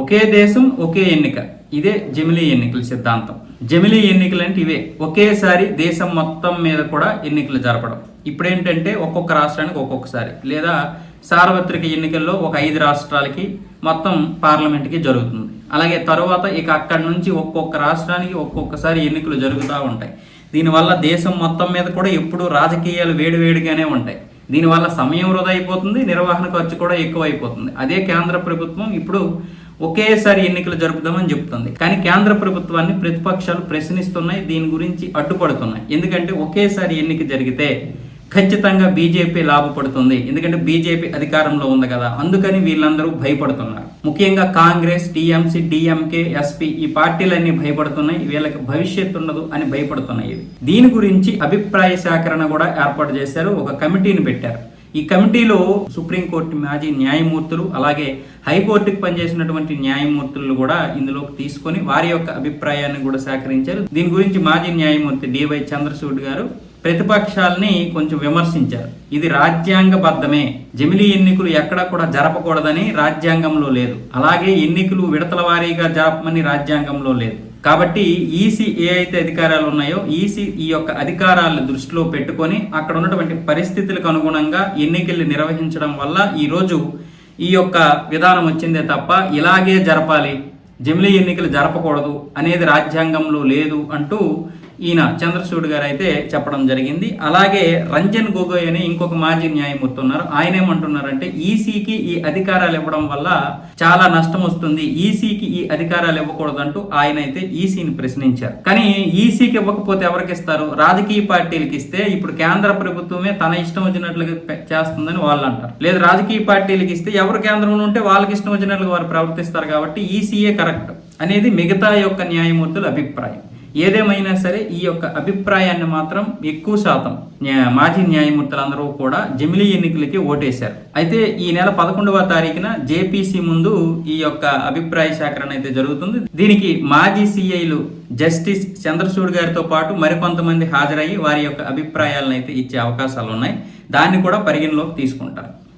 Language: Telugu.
ఒకే దేశం ఒకే ఎన్నిక. ఇదే జమిలీ ఎన్నికల సిద్ధాంతం. జమిలీ ఎన్నికలు అంటే ఇవే. ఒకేసారి దేశం మొత్తం మీద కూడా ఎన్నికలు జరపడం. ఇప్పుడేంటంటే ఒక్కొక్క రాష్ట్రానికి ఒక్కొక్కసారి. లేదా సార్వత్రిక ఎన్నికల్లో ఒక ఐదు రాష్ట్రాలకి మొత్తం పార్లమెంట్కి జరుగుతుంది. అలాగే తర్వాత ఇక అక్కడి నుంచి ఒక్కొక్క రాష్ట్రానికి ఒక్కొక్కసారి ఎన్నికలు జరుగుతూ ఉంటాయి. దీనివల్ల దేశం మొత్తం మీద కూడా ఎప్పుడు రాజకీయాలు వేడివేడిగానే ఉంటాయి. దీనివల్ల సమయం వృధా అయిపోతుంది నిర్వహణ ఖర్చు కూడా ఎక్కువ అయిపోతుంది అదే కేంద్ర ప్రభుత్వం ఇప్పుడు ఒకేసారి ఎన్నికలు జరుపుదామని చెబుతుంది కానీ కేంద్ర ప్రభుత్వాన్ని ప్రతిపక్షాలు ప్రశ్నిస్తున్నాయి దీని గురించి అడ్డుపడుతున్నాయి. ఎందుకంటే ఒకేసారి ఎన్నిక జరిగితే ఖచ్చితంగా బీజేపీ లాభపడుతుంది. ఎందుకంటే బీజేపీ అధికారంలో ఉంది కదా. అందుకని వీళ్ళందరూ భయపడుతున్నారు. ముఖ్యంగా కాంగ్రెస్ టీఎంసీ డిఎంకే ఎస్పీ ఈ పార్టీలన్నీ భయపడుతున్నాయి. వీళ్ళకి భవిష్యత్తు ఉండదు అని భయపడుతున్నాయి. దీని గురించి అభిప్రాయ సేకరణ కూడా ఏర్పాటు చేశారు. ఒక కమిటీని పెట్టారు. ఈ కమిటీలో సుప్రీంకోర్టు మాజీ న్యాయమూర్తులు అలాగే హైకోర్టుకి పనిచేసినటువంటి న్యాయమూర్తులు కూడా ఇందులోకి తీసుకొని వారి యొక్క అభిప్రాయాన్ని కూడా సేకరించారు. దీని గురించి మాజీ న్యాయమూర్తి డివై చంద్రచూడ్ గారు ప్రతిపక్షాలని కొంచెం విమర్శించారు. ఇది రాజ్యాంగబద్ధమే. జమిలీ ఎన్నికలు ఎక్కడ కూడా జరపకూడదని రాజ్యాంగంలో లేదు. అలాగే ఎన్నికలు విడతల వారీగా జరపమని రాజ్యాంగంలో లేదు. కాబట్టి ఈసీ ఏ అయితే అధికారాలు ఉన్నాయో ఈసీ ఈ యొక్క అధికారాలను దృష్టిలో పెట్టుకొని అక్కడ ఉన్నటువంటి పరిస్థితులకు అనుగుణంగా ఎన్నికలు నిర్వహించడం వల్ల ఈరోజు ఈ యొక్క విధానం వచ్చిందే తప్ప ఇలాగే జరపాలి జమిలీ ఎన్నికలు జరపకూడదు అనేది రాజ్యాంగంలో లేదు అంటూ ఈయన చంద్రచూడ్ గారు అయితే చెప్పడం జరిగింది. అలాగే రంజన్ గొగోయ్ అని ఇంకొక మాజీ న్యాయమూర్తి ఉన్నారు. ఆయన ఏమంటున్నారంటే ఈసీకి ఈ అధికారాలు ఇవ్వడం వల్ల చాలా నష్టం వస్తుంది. ఈసీకి ఈ అధికారాలు ఇవ్వకూడదంటూ ఆయన అయితే ఈసీని ప్రశ్నించారు. కానీ ఈసీకి ఇవ్వకపోతే ఎవరికి ఇస్తారు? రాజకీయ పార్టీలకు ఇస్తే ఇప్పుడు కేంద్ర ప్రభుత్వమే తన ఇష్టం వచ్చినట్లుగా చేస్తుందని వాళ్ళు అంటారు. లేదు రాజకీయ పార్టీలకు ఇస్తే ఎవరు కేంద్రంలో ఉంటే వాళ్ళకి ఇష్టం వచ్చినట్లుగా వారు ప్రవర్తిస్తారు కాబట్టి ఈసీఏ కరెక్ట్ అనేది మిగతా యొక్క న్యాయమూర్తుల అభిప్రాయం. ఏదేమైనా సరే ఈ యొక్క అభిప్రాయాన్ని మాత్రం ఎక్కువ శాతం మాజీ న్యాయమూర్తులందరూ కూడా జమిలీ ఎన్నికలకి ఓటేశారు. అయితే ఈ నెల పదకొండవ తారీఖున జేపీసీ ముందు ఈ యొక్క అభిప్రాయ సేకరణ అయితే జరుగుతుంది. దీనికి మాజీ సిఐలు జస్టిస్ చంద్రచూడ్ గారితో పాటు మరికొంతమంది హాజరయ్యి వారి యొక్క అభిప్రాయాలను అయితే ఇచ్చే అవకాశాలు ఉన్నాయి దాన్ని కూడా పరిగణలోకి తీసుకుంటారు.